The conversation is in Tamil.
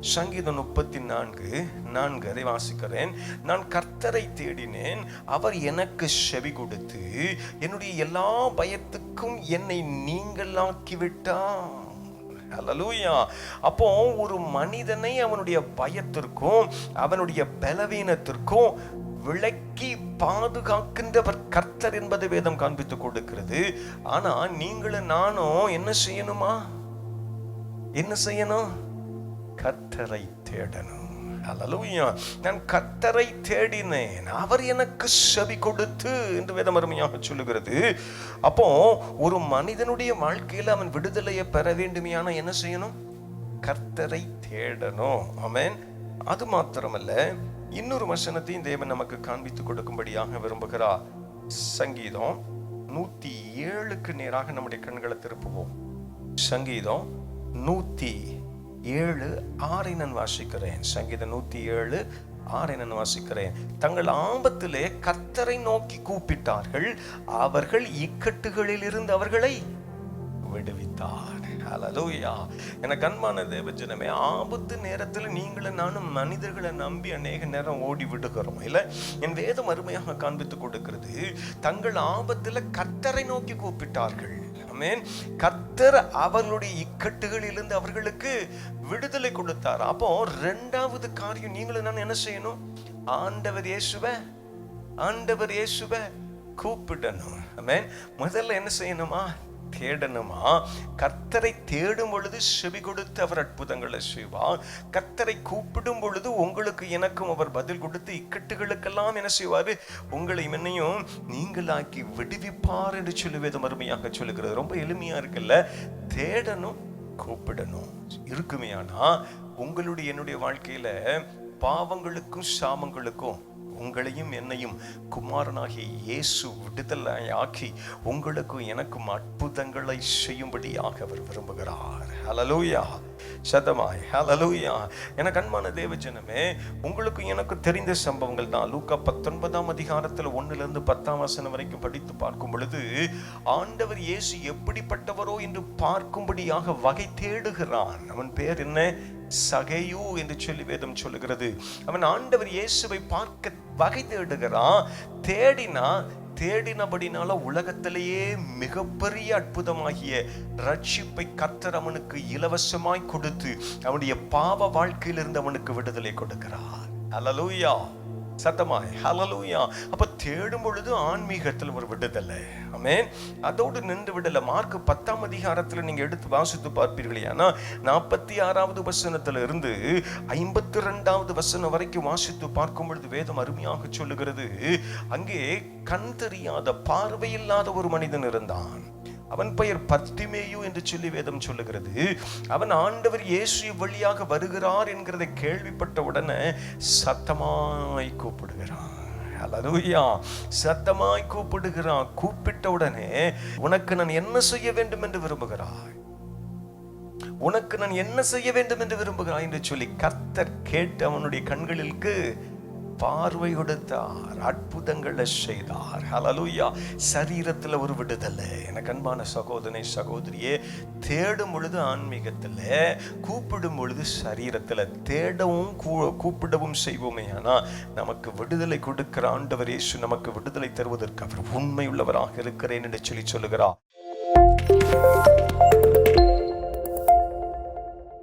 சங்கீதம் முப்பத்தி நான்கு நான்கு அதை வாசிக்கிறேன். நான் கர்த்தரை தேடினேன் அவர் எனக்கு செவி கொடுத்து என்னுடைய எல்லா பயத்துக்கும் என்னை நீங்களாக்கிவிட்டான் அலலூயா அப்போ ஒரு மனிதனை அவனுடைய பயத்திற்கும் அவனுடைய பலவீனத்திற்கும் விளக்கி பாதுகாக்கின்றவர் கர்த்தர் என்பது வேதம் காண்பித்து கொடுக்கிறது. ஆனா நீங்களும் நானும் என்ன செய்யணுமா? என்ன செய்யணும்? கர்த்தரை தேடணும். அல்லேலூயா நான் கர்த்தரை தேடினேன். அவர் எனக்கு செவி கொடுத்து என்று வேதம் அருமையாக சொல்லுகிறது. அப்போ ஒரு மனிதனுடைய வாழ்க்கையில் அவன் விடுதலையை பெற வேண்டுமையான என்ன செய்யணும்? கர்த்தரை தேடணும். ஆமேன் அது மாத்திரமல்ல இன்னொரு வசனத்தையும் தேவன் நமக்கு காண்பித்து கொடுக்கும்படியாக விரும்புகிறார். சங்கீதம் நூத்தி ஏழுக்கு நேராக நம்முடைய கண்களை திருப்புவோம். சங்கீதம் நூத்தி ஏழு ஆறை நான் வாசிக்கிறேன். சங்கீதம் நூத்தி ஏழு ஆறை நான் வாசிக்கிறேன். தங்கள் ஆபத்திலே கத்தரை நோக்கி கூப்பிட்டார்கள். அவர்கள் இக்கட்டுகளில் இருந்து அவர்களை விடுவித்தார். ஹalleluya எனக்கு அன்பான தேவஜனமே ஆபத்து நேரத்தில் நீங்களும் நானும் மனிதர்களை நம்பி அநேக நேரம் ஓடி விடுகிறோம். இல்ல என் வேதம் அருமையாக காண்பித்து கொடுக்கிறது. தங்கள் ஆபத்தில் கத்தரை நோக்கி கூப்பிட்டார்கள். ஆமேன். கர்த்தர் அவர்களுடைய இக்கட்டுகளிலிருந்து அவர்களுக்கு விடுதலை கொடுத்தார். அப்போ ரெண்டாவது காரியம் நீங்களும் நான் என்ன செய்யணும்? ஆண்டவர் இயேசுவ ஆண்டவர் இயேசுவ கூப்பிடணும். ஆமேன். முதல்ல என்ன செய்யணுமா? தேடணுமா? கர்த்தரை தேடும் பொழுது செவி கொடுத்து அவர் அற்புதங்களை செய்வார். கர்த்தரை கூப்பிடும் பொழுது உங்களுக்கு எனக்கும் அவர் பதில் கொடுத்து இக்கட்டுகளுக்கெல்லாம் என்ன செய்வாரு? உங்களை என்னையும் நீங்களாக்கி விடுவிப்பார் என்று சொல்லுவது மறுமையாக சொல்லுகிறது. ரொம்ப எளிமையா இருக்குல்ல? தேடணும் கூப்பிடணும். இருக்குமே ஆனா உங்களுடைய என்னுடைய வாழ்க்கையில பாவங்களுக்கும் சாமங்களுக்கும் உங்களையும் என்னையும் குமாரனாகிய இயேசு விடுதலையாக்கி உங்களுக்கும் எனக்கும் அற்புதங்களை செய்யும்படியாக அவர் விரும்புகிறார். ஹலலூயா சதமாய். ஹalleluya எனக்கு அன்பான தேவஜனமே உங்களுக்கு எனக்கு தெரிந்த சம்பவங்கள் தான். லூக்கா பத்தொன்பதாம் அதிகாரத்தில் ஒண்ணுல இருந்து பத்தாம் வசனம் வரைக்கும் படித்து பார்க்கும் பொழுது ஆண்டவர் இயேசு எப்படிப்பட்டவரோ என்று பார்க்கும்படியாக வகை தேடுகிறான் அவன் பேர் என்ன? சகையு என்று சொல்லி வேதம் சொல்லுகிறது. அவன் ஆண்டவர் இயேசுவை பார்க்க வகை தேடுகிறான். தேடினா தேடினபடினால உலகத்திலேயே மிகப்பெரிய அற்புதமாகிய ரட்சிப்பை கர்த்தர் அவனுக்கு இலவசமாய் கொடுத்து அவனுடைய பாவ வாழ்க்கையிலிருந்து அவனுக்கு விடுதலை கொடுக்கிறார். அல்லலூயா சத்தமாய். ஹலலூயா அப்ப தேடும் பொழுது ஆன்மீகத்தில் ஒரு விடுதலை. ஆமென் அதோடு நின்று விடலை. மார்க் பத்தாம் அதிகாரத்தில் நீங்க எடுத்து வாசித்து பார்ப்பீர்களே. ஆனா நாற்பத்தி ஆறாவது வசனத்துல இருந்து ஐம்பத்தி ரெண்டாவது வசனம் வரைக்கும் வாசித்து பார்க்கும் பொழுது வேதம் அருமையாக சொல்லுகிறது. அங்கே கண் தெரியாத பார்வையில்லாத ஒரு மனிதன் இருந்தான். அவன் பெயர் பத்திமேயு என்று சொல்லி வேதம் சொல்லுகிறது. அவன் ஆண்டவர் இயேசு வழியாக வருகிறார் என்கிறதை கேள்விப்பட்ட உடனே சத்தமாய் கூப்பிடுகிறான். அல்லேலூயா சத்தமாய் கூப்பிடுகிறான். கூப்பிட்ட உடனே உனக்கு நான் என்ன செய்ய வேண்டும் என்று விரும்புகிறாய்? உனக்கு நான் என்ன செய்ய வேண்டும் என்று விரும்புகிறாய் என்று சொல்லி கர்த்தர் கேட்டு அவனுடைய கண்களுக்கு பார்வை கொடுத்தார் அற்புதங்களை செய்தார். ஹalleluya சரீரத்தில் ஒரு விடுதலை. எனக்கு அன்பான சகோதரனை சகோதரியே தேடும் பொழுது ஆன்மீகத்தில் கூப்பிடும் பொழுது சரீரத்தில் தேடவும் கூ- கூப்பிடவும் செய்வோமே. ஆனால் நமக்கு விடுதலை கொடுக்கிற ஆண்டவர் இயேசு நமக்கு விடுதலை தருவதற்கு அவர் உண்மை உள்ளவராக இருக்கிறேன் என்று சொல்லி சொல்லுகிறார்.